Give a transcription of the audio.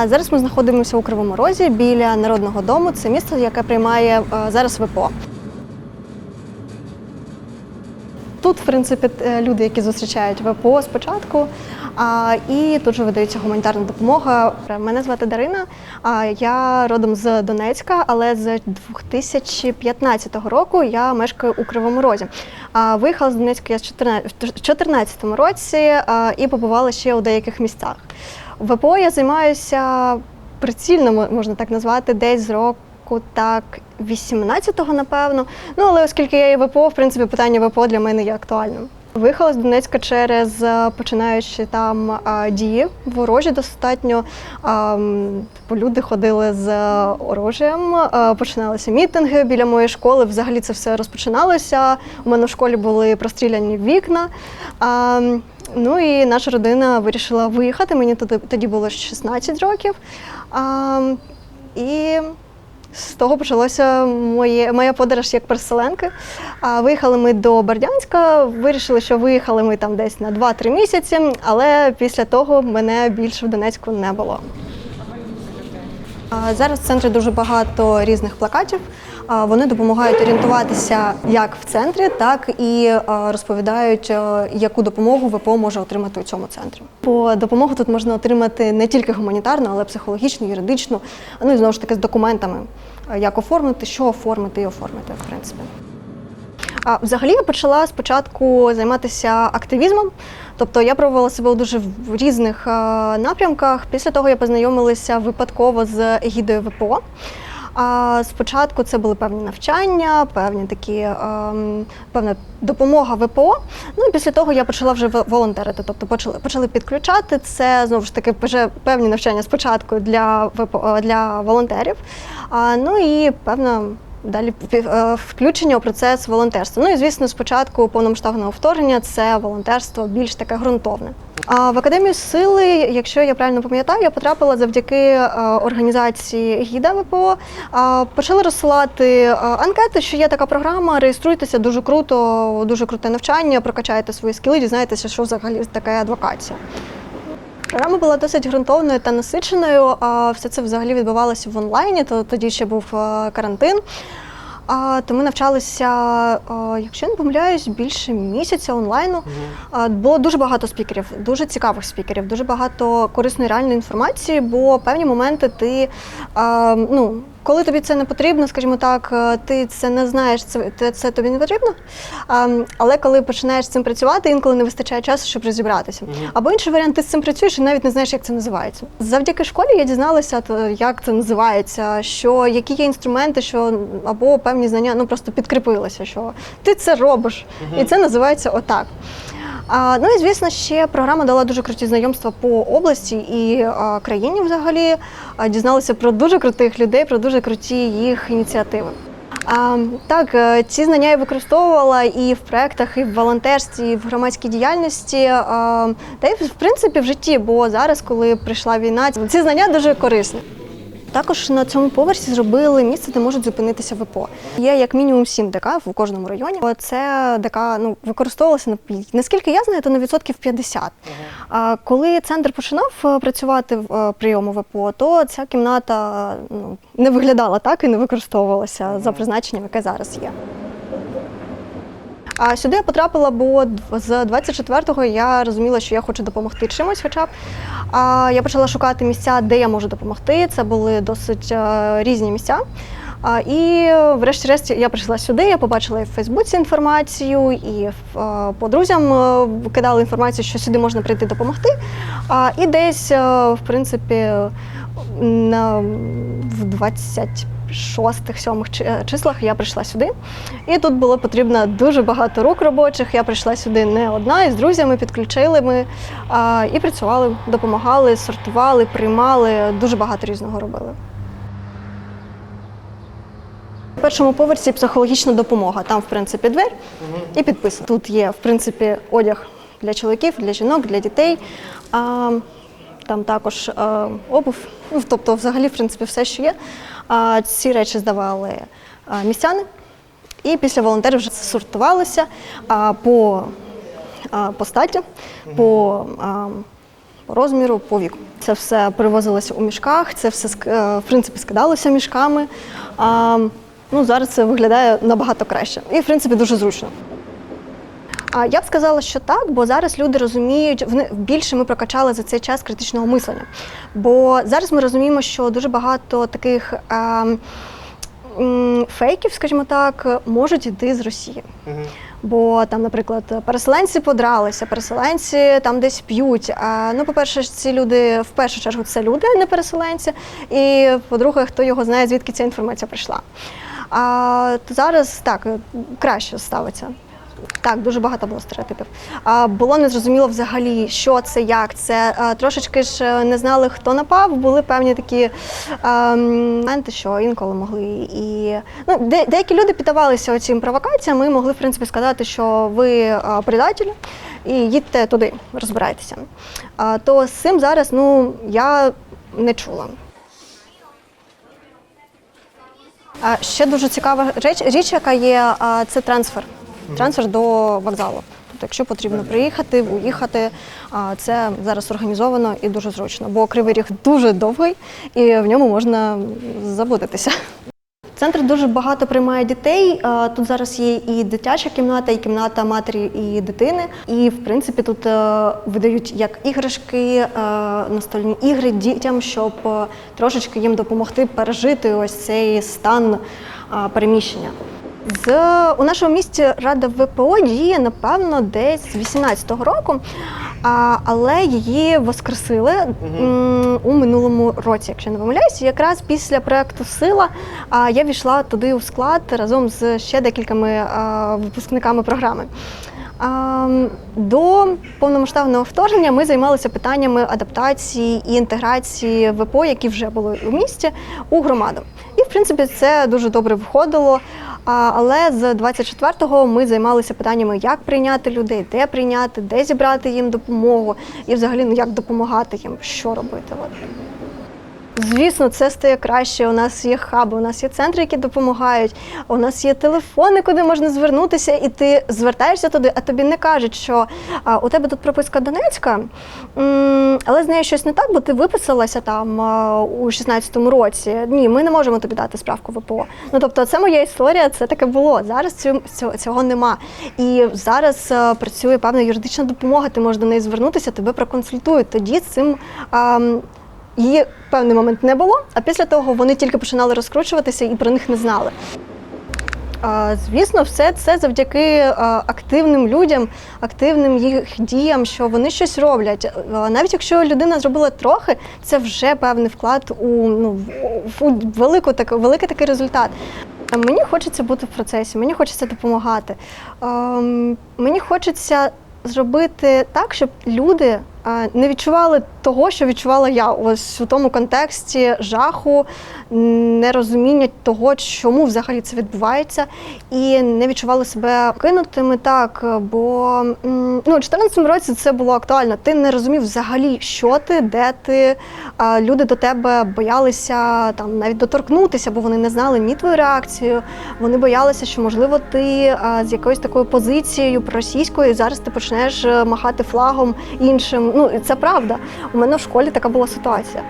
А зараз ми знаходимося у Кривому Розі біля народного дому. Це місто, яке приймає е, зараз ВПО. Тут, в принципі, е, люди, які зустрічають ВПО спочатку, і тут же видається гуманітарна допомога. Мене звати Дарина. Я родом з Донецька, але з 2015 року я мешкаю у Кривому Розі. Виїхала з Донецька я з 14 в 2014 році і побувала ще у деяких місцях. ВПО я займаюся прицільно, можна так назвати, десь з року. Так, 18-го, напевно. Ну, але оскільки я є ВПО, в принципі, питання ВПО для мене є актуальним. Виїхала з Донецька через е, починаючи там е, дії ворожі достатньо. Типу, Люди ходили з е, оружієм, починалися мітинги біля моєї школи. Взагалі це все розпочиналося. У мене в школі були простріляні вікна. Ну і наша родина вирішила виїхати. Мені тоді, тоді було 16 років. А, і з того почалося моє, моя подорож як переселенки. А, виїхали ми до Бердянська, вирішили, що виїхали ми там десь на 2-3 місяці, але після того мене більше в Донецьку не було. Зараз в центрі дуже багато різних плакатів. Вони допомагають орієнтуватися як в центрі, так і розповідають, яку допомогу ВПО може отримати у цьому центрі. По допомогу тут можна отримати не тільки гуманітарну, але й психологічну, юридичну, ну і знову ж таки з документами, як оформити, що оформити і оформити, в принципі. А взагалі я почала спочатку займатися активізмом, тобто я пробувала себе дуже в різних напрямках. Після того я познайомилася випадково з егідою ВПО. А спочатку це були певні навчання, певні такі ем, певна допомога ВПО. Ну і після того я почала вже волонтерити, тобто почали, почали підключати це знову ж таки вже певні навчання спочатку для ВПО, для волонтерів. А, ну і певна Далі е, включення у процес волонтерства. Ну і звісно, спочатку повномасштабного вторгнення це волонтерство більш таке ґрунтовне. А в академію сили, якщо я правильно пам'ятаю, я потрапила завдяки е, організації Гіда ВПО. Почали розсилати е, анкети, що є така програма. Реєструйтеся дуже круто, дуже круте навчання, прокачаєте свої скіли, дізнаєтеся, що взагалі таке адвокація. Програма була досить ґрунтовною та насиченою. Все це взагалі відбувалося в онлайні, то тоді ще був карантин. То ми навчалися, якщо не помиляюсь, більше місяця онлайну. Було дуже багато спікерів, дуже цікавих спікерів, дуже багато корисної реальної інформації, бо певні моменти ти, ну, коли тобі це не потрібно, скажімо так, е, ти це не знаєш, це, це, це тобі не потрібно. Але коли починаєш з цим працювати, інколи не вистачає часу, щоб розібратися. Або інший варіант, ти з цим працюєш і навіть не знаєш, як це називається. Завдяки школі я дізналася, як це називається, що які є інструменти, що або певні знання ну просто підкріпилися, що ти це робиш, і це називається отак. А, ну і звісно, ще програма дала дуже круті знайомства по області і а, країні взагалі. А, дізналися про дуже крутих людей, про дуже круті їх ініціативи. А, так, е, ці знання я використовувала і в проєктах, і в волонтерстві, і в громадській діяльності, а, та й в принципі в житті, бо зараз, коли прийшла війна, ці знання дуже корисні. Також на цьому поверсі зробили місце, де можуть зупинитися ВПО. Є як мінімум сім ДК в кожному районі. Це ДК ну, використовувалося на наскільки я знаю, то на відсотків 50. А коли центр починав е, працювати в е, прийому ВПО, то ця кімната ну, не виглядала так і не використовувалася за призначенням, яке зараз є. А сюди я потрапила, бо з 24-го я розуміла, що я хочу допомогти чимось, хоча б. А я почала шукати місця, де я можу допомогти. Це були досить е, різні місця. А, і врешті-решт я прийшла сюди, я побачила і в Фейсбуці інформацію, і в, е, по друзям е, кидали інформацію, що сюди можна прийти допомогти. А, і десь, в принципі, на, в 26-7 числах я прийшла сюди. І тут було потрібно дуже багато рук робочих. Я прийшла сюди не одна, і з друзями підключили ми а, і працювали, допомагали, сортували, приймали, дуже багато різного робили. На першому поверсі психологічна допомога. Там, в принципі, двері і підпис. Тут є, в принципі, одяг для чоловіків, для жінок, для дітей. А, там також а, обув, ну, тобто, взагалі, в принципі, все, що є. А, ці речі здавали містяни. І після волонтерів вже сортувалися а, по, а, по статі, по а, по розміру, по віку. Це все привозилося у мішках, це все е, в принципі скидалося мішками. А, ну, зараз це виглядає набагато краще і, в принципі, дуже зручно. А я б сказала, що так, бо зараз люди розуміють, вони більше ми прокачали за цей час критичного мислення. Бо зараз ми розуміємо, що дуже багато таких а, фейків, скажімо так, можуть йти з Росії. Бо там, наприклад, переселенці подралися, переселенці там десь п'ють. А, ну, по-перше, ці люди в першу чергу це люди, а не переселенці. І по-друге, хто його знає, звідки ця інформація прийшла. А то зараз так краще ставиться. Так, дуже багато було стереотипів. Було незрозуміло взагалі, що це, як це. Трошечки ж е, не знали, хто напав. Були певні такі а, моменти, що інколи могли і ну, де, деякі люди піддавалися цим провокаціям. Ми могли в принципі сказати, що ви а, предателі і їдьте туди, розбирайтеся. То з цим зараз ну я не чула. Ще дуже цікава річ, річ яка є, це трансфер. Трансфер до вокзалу. Тобто, якщо потрібно приїхати, уїхати, це зараз організовано і дуже зручно, бо кривий ріг дуже довгий і в ньому можна заблудитися. Центр дуже багато приймає дітей. Тут зараз є і дитяча кімната, і кімната матері і дитини. І в принципі тут е, видають як іграшки, е, настольні ігри дітям, щоб е, трошечки їм допомогти пережити ось цей стан переміщення. З у нашому місті Рада ВПО діє напевно десь з 18-го року, а, але її воскресили м, у минулому році, якщо не помиляюсь. Якраз після проекту Сила а, я війшла туди у склад разом з ще декількома а, випускниками програми. А, До повномасштабного вторгнення ми займалися питаннями адаптації і інтеграції ВПО, які вже були у місті, у громаду. І в принципі це дуже добре виходило. Але з 24-го ми займалися питаннями, як прийняти людей, де прийняти, де зібрати їм допомогу, і взагалі ну як допомагати їм, що робити. От. Звісно, це стає краще. У нас є хаби, у нас є центри, які допомагають. У нас є телефони, куди можна звернутися, і ти звертаєшся туди, а тобі не кажуть, що а, у тебе тут прописка Донецька, але з нею щось не так, бо ти виписалася там у 16-му році. Ні, ми не можемо тобі дати справку ВПО. Ну тобто, це моя історія, це таке було. Зараз цього, нема. І зараз працює певна юридична допомога. Ти можеш до неї звернутися, тебе проконсультують. Тоді з цим. А, Її певний момент не було, а після того вони тільки починали розкручуватися і про них не знали. Звісно, все це завдяки активним людям, активним їх діям, що вони щось роблять. Навіть якщо людина зробила трохи, це вже певний вклад у, ну, у велику, так, великий такий результат. Мені хочеться бути в процесі, мені хочеться допомагати. Ем, Мені хочеться зробити так, щоб люди не відчували того, що відчувала я ось у тому контексті жаху, нерозуміння того, чому взагалі це відбувається, і не відчували себе кинутими так. Бо ну, у 2014 році це було актуально. Ти не розумів взагалі, що ти, де ти. Люди до тебе боялися там навіть доторкнутися, бо вони не знали ні твою реакцію. Вони боялися, що можливо ти з якоюсь такою позицією проросійською, зараз ти почнеш е, махати флагом іншим. Ну і це правда. У мене в школі така була ситуація.